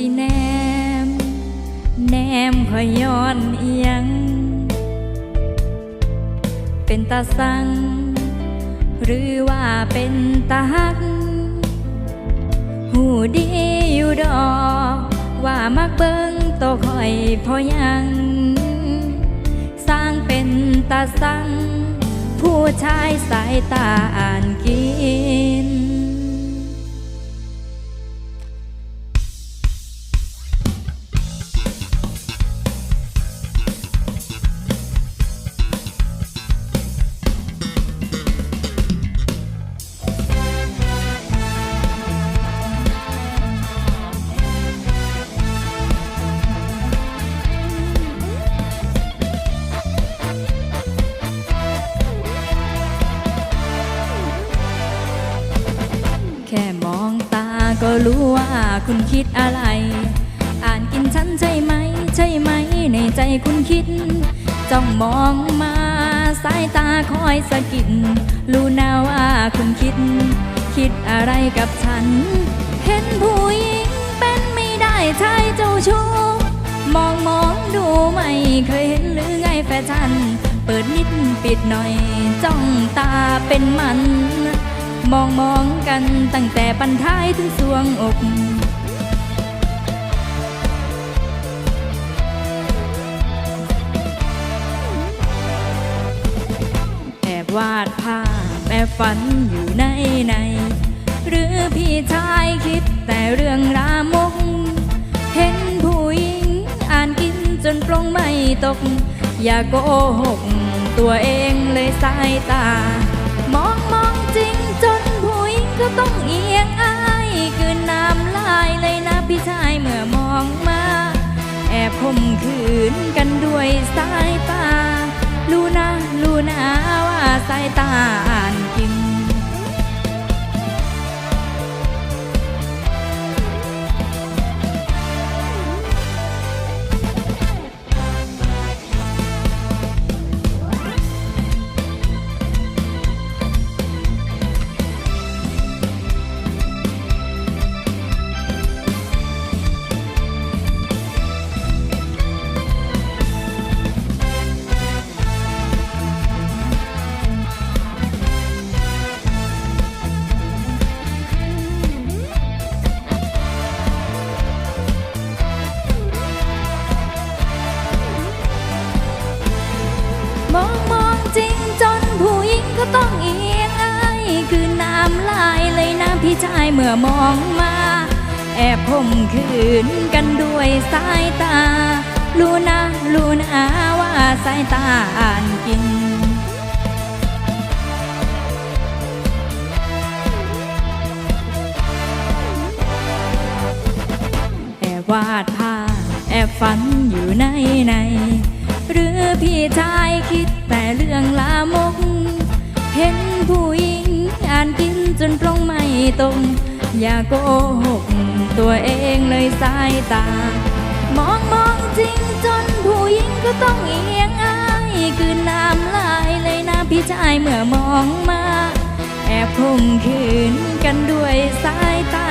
สิแนม แนมคอยย้อนเอียง เป็นตาสัง หรือว่าเป็นตาฮัก หูดีอยู่ดอก ว่ามักเบิ้งโตวคอยพอยัง สร้างเป็นตาสัง ผู้ชายสายตาอ่านกิน ก็รู้ว่าคุณคิดอะไร อ่านกินฉันใช่ไหม ใช่ไหม ในใจคุณคิด จ้องมองมาสายตาคอยสะกิด รู้นาว่าคุณคิด คิดอะไรกับฉัน เห็นผู้หญิงเป็นไม่ได้ชายเจ้าชู้มองมองดูไม่เคยเห็นหรือไงแฟชั่น เปิดนิดปิดหน่อย จ้องตาเป็นมัน มองมองกันตั้งแต่ปันท้ายถึงสวงอกแอบวาดภาพแอบฝันอยู่ในใน หรือพี่ชายคิดแต่เรื่องรามก เห็นผู้หญิงอ่านกินจนปลงไม่ตก อย่าโกหกตัวเองเลยสายตามองมองจริงจน ต้องเอียงอายคืนน้ำลายเลยนะพี่ชายเมื่อมองมา แอบคมขืนกันด้วยสายตารู้นะรู้นะว่าสายตาอ่านกิน จนผู้หญิงก็ต้องเอียงอายคือน้ำลายเลยนะพี่ชายเมื่อมองมา แอบข่มขืนกันด้วยสายตา รู้นะรู้นะว่าสายตาอ่านกินแอบวาดภาพแอบฝันอยู่ในใน หรือพี่ชายคิดแต่เรื่องลามก เห็นผู้หญิงอ่านกินจนปรงไม่ตรง อย่าโกหกตัวเองเลยสายตา มองมองจริงจนผู้หญิงก็ต้องเอียงอายคือน้ำลายเลยนะพี่ชายเมื่อมองมา แอบข่มขืนกันด้วยสายตา